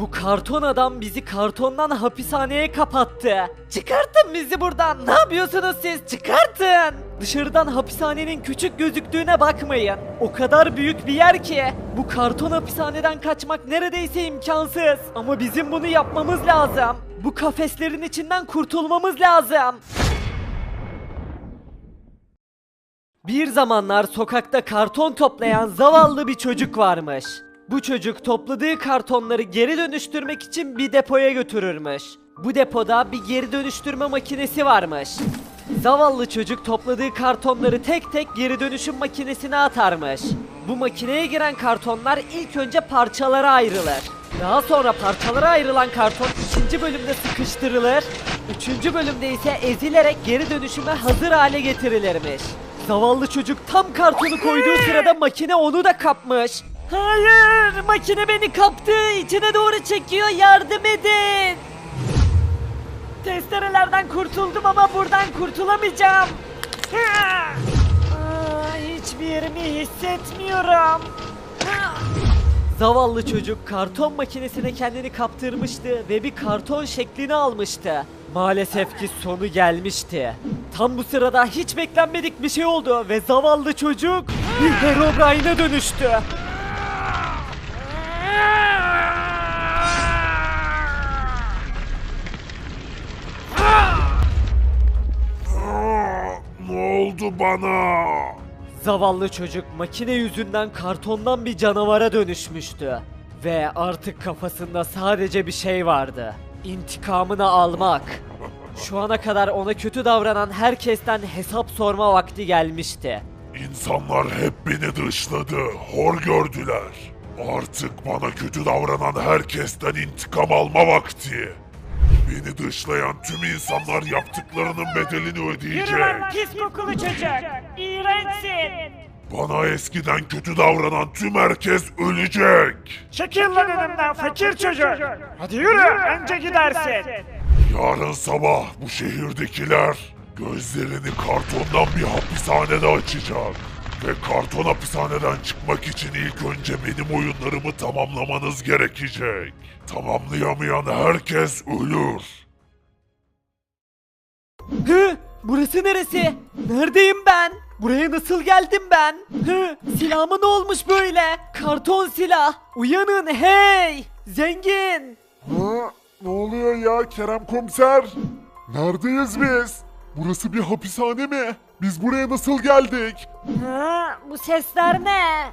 Bu karton adam bizi kartondan hapishaneye kapattı. Çıkartın bizi buradan. Ne yapıyorsunuz siz? Çıkartın. Dışarıdan hapishanenin küçük gözüktüğüne bakmayın. O kadar büyük bir yer ki. Bu karton hapishaneden kaçmak neredeyse imkansız. Ama bizim bunu yapmamız lazım. Bu kafeslerin içinden kurtulmamız lazım. Bir zamanlar sokakta karton toplayan zavallı bir çocuk varmış. Bu çocuk topladığı kartonları geri dönüştürmek için bir depoya götürürmüş. Bu depoda bir geri dönüştürme makinesi varmış. Zavallı çocuk topladığı kartonları tek tek geri dönüşüm makinesine atarmış. Bu makineye giren kartonlar ilk önce parçalara ayrılır. Daha sonra parçalara ayrılan karton ikinci bölümde sıkıştırılır. Üçüncü bölümde ise ezilerek geri dönüşüme hazır hale getirilirmiş. Zavallı çocuk tam kartonu koyduğu sırada makine onu da kapmış. Hayır! Makine beni kaptı! İçine doğru çekiyor! Yardım edin! Testerelerden kurtuldum ama buradan kurtulamayacağım. Aa, hiçbir yerimi hissetmiyorum. Zavallı çocuk karton makinesine kendini kaptırmıştı ve bir karton şeklini almıştı. Maalesef ki sonu gelmişti. Tam bu sırada hiç beklenmedik bir şey oldu ve zavallı çocuk bir Herobrine'e dönüştü. Oldu bana? Zavallı çocuk makine yüzünden kartondan bir canavara dönüşmüştü. Ve artık kafasında sadece bir şey vardı. İntikamını almak. Şu ana kadar ona kötü davranan herkesten hesap sorma vakti gelmişti. İnsanlar hep beni dışladı, hor gördüler. Artık bana kötü davranan herkesten intikam alma vakti. Beni dışlayan tüm insanlar yaptıklarının bedelini ödeyecek. pis kokulu çocuk. İğrençsin. Bana eskiden kötü davranan tüm herkes ölecek. Çekil lan önümden fakir çocuk. Hadi yürü önce gidersin. Yarın sabah bu şehirdekiler gözlerini kartondan bir hapishanede açacak. Ve karton hapishaneden çıkmak için ilk önce benim oyunlarımı tamamlamanız gerekecek. Tamamlayamayan herkes ölür. Hı? Burası neresi? Neredeyim ben? Buraya nasıl geldim ben? Hı? Silahıma ne olmuş böyle? Karton silah. Uyanın hey! Zengin! Ha? Ne oluyor ya Kerem komiser? Neredeyiz biz? Burası bir hapishane mi? Biz buraya nasıl geldik? Ha, bu sesler ne?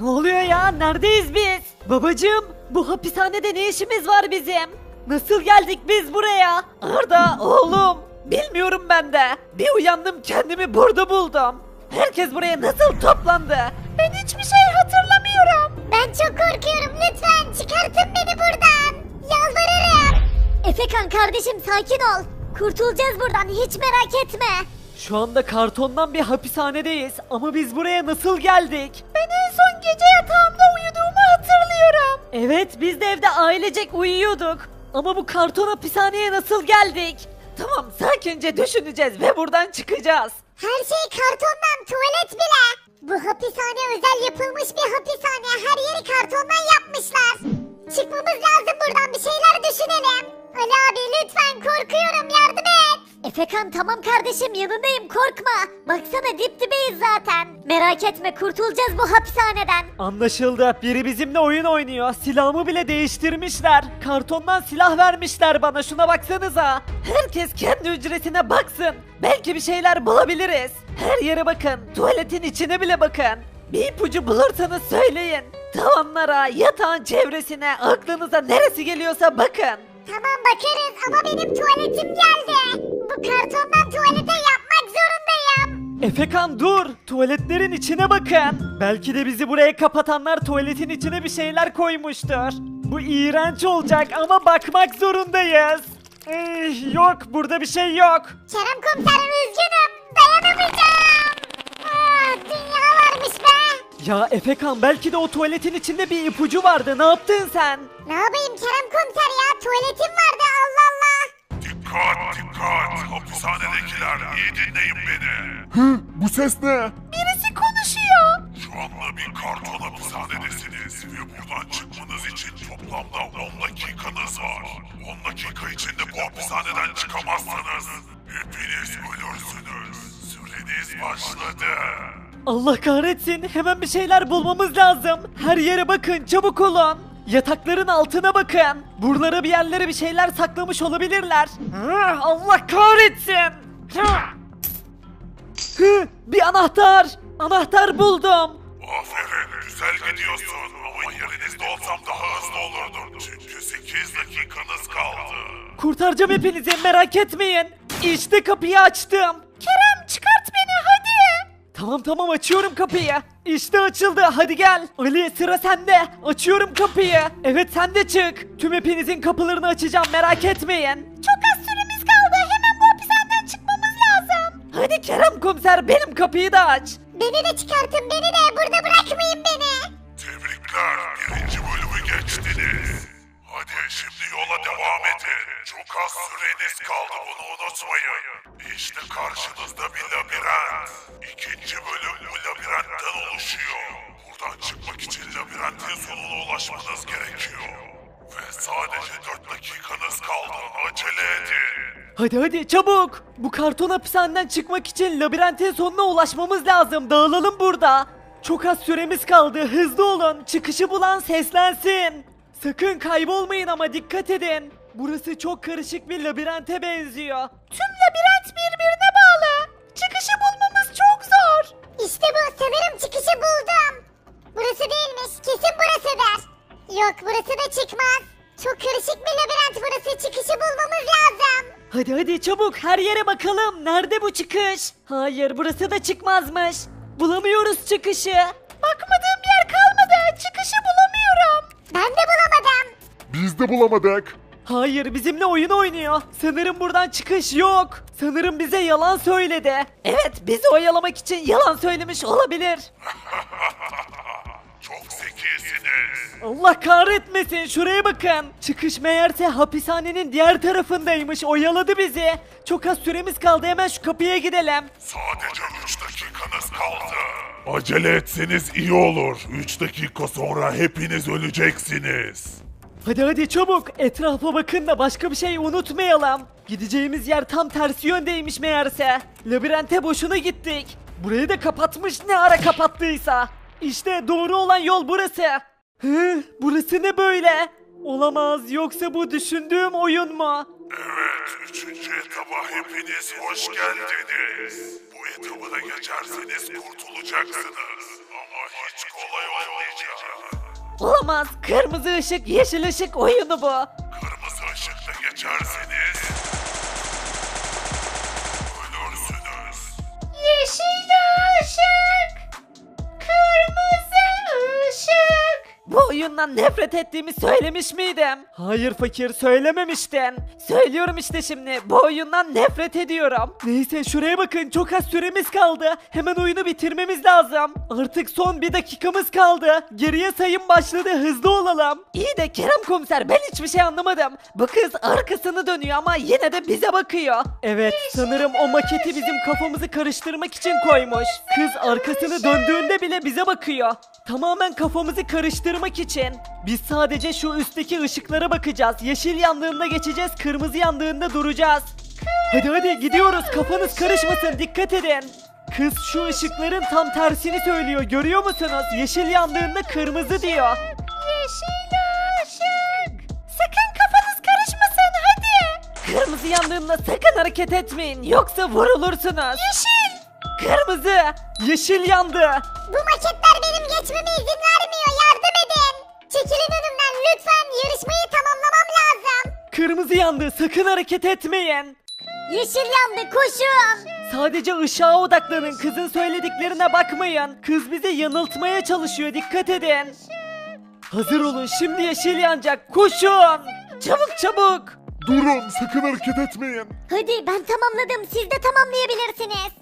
Ne oluyor ya? Neredeyiz biz? Babacığım, bu hapishanede ne işimiz var bizim? Nasıl geldik biz buraya? Arda, oğlum. Bilmiyorum ben de. Bir uyandım kendimi burada buldum. Herkes buraya nasıl toplandı? Ben hiçbir şey hatırlamıyorum. Ben çok korkuyorum lütfen çıkartın beni buradan. Yalvarırım. Efekan kardeşim sakin ol. Kurtulacağız buradan hiç merak etme. Şu anda kartondan bir hapishanedeyiz ama biz buraya nasıl geldik? Ben en son gece yatağımda uyuduğumu hatırlıyorum. Evet biz de evde ailecek uyuyorduk. Ama bu karton hapishaneye nasıl geldik? Tamam sakince düşüneceğiz ve buradan çıkacağız. Her şey kartondan tuvalet bile. Bu hapishane özel yapılmış bir hapishane. Her yeri kartondan yapmışlar. Çıkmamız lazım buradan bir şeyler düşünelim. Ali abi lütfen korkuyorum yardım et. Efekan tamam kardeşim yanındayım korkma. Baksana dip dibeyiz zaten. Merak etme kurtulacağız bu hapishaneden. Anlaşıldı. Biri bizimle oyun oynuyor. Silahımı bile değiştirmişler. Kartondan silah vermişler bana. Şuna baksanıza. Herkes kendi hücresine baksın. Belki bir şeyler bulabiliriz. Her yere bakın. Tuvaletin içine bile bakın. Bir ipucu bulursanız söyleyin. Tavanlara, yatağın çevresine, aklınıza neresi geliyorsa bakın. Tamam bakarız ama benim tuvaletim geldi. Efekan dur! Tuvaletlerin içine bakın. Belki de bizi buraya kapatanlar tuvaletin içine bir şeyler koymuştur. Bu iğrenç olacak ama bakmak zorundayız. Eh, yok burada bir şey yok. Kerem komiserim üzgünüm. Dayanamayacağım. Aa, dünya varmış be. Ya Efekan belki de o tuvaletin içinde bir ipucu vardı. Ne yaptın sen? Ne yapayım Kerem komiser ya? Tuvaletim vardı. Dikkat dikkat hapishanedekiler iyi dinleyin beni. Hı, bu ses ne? Birisi konuşuyor. Şu anda bir karton hapishanedesiniz ve buradan çıkmanız için toplamda 10 dakikanız var. 10 dakika içinde bu hapishaneden çıkamazsanız hepiniz ölürsünüz. Süreniz başladı. Allah kahretsin hemen bir şeyler bulmamız lazım. Her yere bakın çabuk olun. Yatakların altına bakın. Buralara bir yerlere bir şeyler saklamış olabilirler. Ah, Allah kahretsin. Hı, bir anahtar. Anahtar buldum. Aferin güzel gidiyorsun ama yerinizde olsam daha hızlı olurdum. Çünkü 8 dakikanız kaldı. Kurtaracağım hepinizi merak etmeyin. İşte kapıyı açtım. Kerem çıkart beni hadi. Tamam tamam açıyorum kapıyı. İşte açıldı hadi gel. Ali sıra sende. Açıyorum kapıyı. Evet sen de çık. Tüm hepinizin kapılarını açacağım merak etmeyin. Çok az süremiz kaldı. Hemen bu hapishaneden çıkmamız lazım. Hadi Kerem komiser benim kapıyı da aç. Beni de çıkartın beni de burada bırakmayın beni. Tebrikler birinci bölümü geçtiniz. Hadi şimdi yola devam edin. Çok az süreniz kaldı bunu unutmayın. İşte karşınızda bir labirent. İkinci bölüm bu labirentten oluşuyor. Buradan çıkmak için labirentin sonuna ulaşmanız gerekiyor. Ve sadece 4 dakikanız kaldı. Acele edin. Hadi hadi çabuk. Bu karton hapishaneden çıkmak için labirentin sonuna ulaşmamız lazım. Dağılalım burada. Çok az süremiz kaldı. Hızlı olun. Çıkışı bulan seslensin. Sakın kaybolmayın ama dikkat edin. Burası çok karışık bir labirente benziyor. Tüm labirent birbirine bağlı. Çıkışı bulmamız çok zor. İşte bu sanırım çıkışı buldum. Burası değilmiş kesin burasıdır. Yok burası da çıkmaz. Çok karışık bir labirent burası çıkışı bulmamız lazım. Hadi hadi çabuk her yere bakalım. Nerede bu çıkış? Hayır burası da çıkmazmış. Bulamıyoruz çıkışı. Bakmadığım yer kalmadı. Çıkışı bulamıyorum. Ben de bulamadım. Biz de bulamadık. Hayır bizimle oyun oynuyor. Sanırım buradan çıkış yok. Sanırım bize yalan söyledi. Evet bizi oyalamak için yalan söylemiş olabilir. Çok zekisiniz. Allah kahretmesin şuraya bakın. Çıkış meğerse hapishanenin diğer tarafındaymış. Oyaladı bizi. Çok az süremiz kaldı hemen şu kapıya gidelim. Sadece 3 dakikanız kaldı. Acele etseniz iyi olur. 3 dakika sonra hepiniz öleceksiniz. Hadi hadi çabuk etrafa bakın da başka bir şey unutmayalım. Gideceğimiz yer tam tersi yöndeymiş meğerse. Labirente boşuna gittik. Burayı da kapatmış ne ara kapattıysa. İşte doğru olan yol burası. Hı, burası ne böyle? Olamaz yoksa bu düşündüğüm oyun mu? Evet, 3. etaba hepiniz hoş geldiniz. Bu etabı da geçerseniz kurtulacaksınız. Olamaz kırmızı ışık yeşil ışık oyunu bu. Bu oyundan nefret ettiğimi söylemiş miydim? Hayır fakir söylememiştin. Söylüyorum işte şimdi bu oyundan nefret ediyorum. Neyse şuraya bakın çok az süremiz kaldı. Hemen oyunu bitirmemiz lazım. Artık son bir dakikamız kaldı. Geriye sayım başladı hızlı olalım. İyi de Kerem komiser ben hiçbir şey anlamadım. Bu kız arkasını dönüyor ama yine de bize bakıyor. Evet sanırım o maketi bizim kafamızı karıştırmak için koymuş. Kız arkasını döndüğünde bile bize bakıyor. Tamamen kafamızı karıştırmak için. Biz sadece şu üstteki ışıklara bakacağız. Yeşil yandığında geçeceğiz, kırmızı yandığında duracağız. Hadi hadi gidiyoruz. Kafanız karışmasın. Dikkat edin. Kız şu ışıkların tam tersini söylüyor. Görüyor musunuz? Yeşil yandığında kırmızı diyor. Yeşil ışık. Sakın kafanız karışmasın hadi. Kırmızı yandığında sakın hareket etmeyin. Yoksa vurulursunuz. Yeşil. Kırmızı. Yeşil yandı. Bu maketler benim geçmeme izin Kırmızı yandı. Sakın hareket etmeyin. Yeşil yandı koşun. Sadece ışığa odaklanın. Kızın söylediklerine bakmayın. Kız bizi yanıltmaya çalışıyor. Dikkat edin. Hazır olun. Şimdi yeşil yanacak. Koşun. Çabuk çabuk. Durun, sakın hareket etmeyin. Hadi ben tamamladım siz de tamamlayabilirsiniz.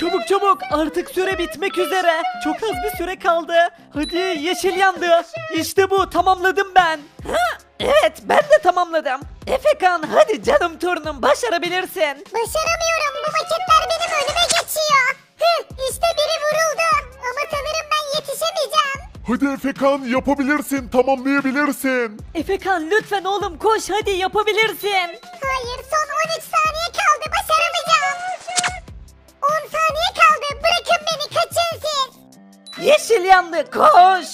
Çabuk çabuk. Artık süre bitmek üzere. Çok az bir süre kaldı. Hadi yeşil yandı. İşte bu. Tamamladım ben. Ha, evet ben de tamamladım. Efekan hadi canım torunum başarabilirsin. Başaramıyorum bu maketler benim önüme geçiyor. Hı, işte biri vuruldu ama sanırım ben yetişemeyeceğim. Hadi Efekan yapabilirsin, tamamlayabilirsin. Efekan lütfen oğlum koş hadi yapabilirsin. Hayır son 13 saniye Siz. Yeşil yandı koş.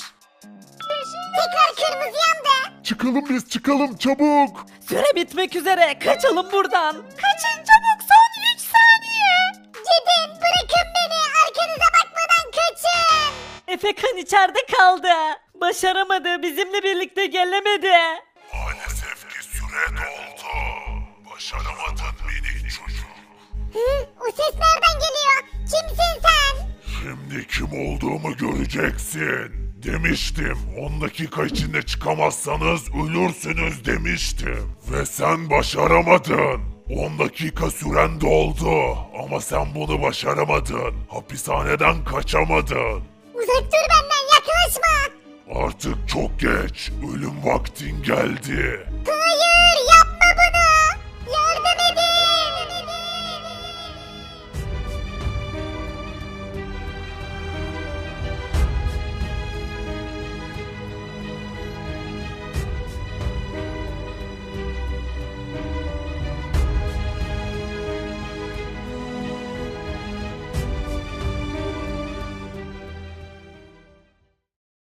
Tekrar kırmızı yandı. Çıkalım biz çıkalım çabuk. Süre bitmek üzere kaçalım buradan. Kaçın çabuk son 3 saniye. Gidin bırakın beni. Arkanıza bakmadan kaçın. Efekan içeride kaldı. Başaramadı bizimle birlikte gelemedi. Maalesef ki süre doldu. Başaramadın minik çocuk. Hı? O ses nereden geliyor? Kimsin sen? Şimdi kim olduğumu göreceksin. Demiştim 10 dakika içinde çıkamazsanız ölürsünüz demiştim. Ve sen başaramadın. 10 dakika süren doldu ama sen bunu başaramadın. Hapishaneden kaçamadın. Uzak dur benden yaklaşma. Artık çok geç. Ölüm vaktin geldi. Hayır.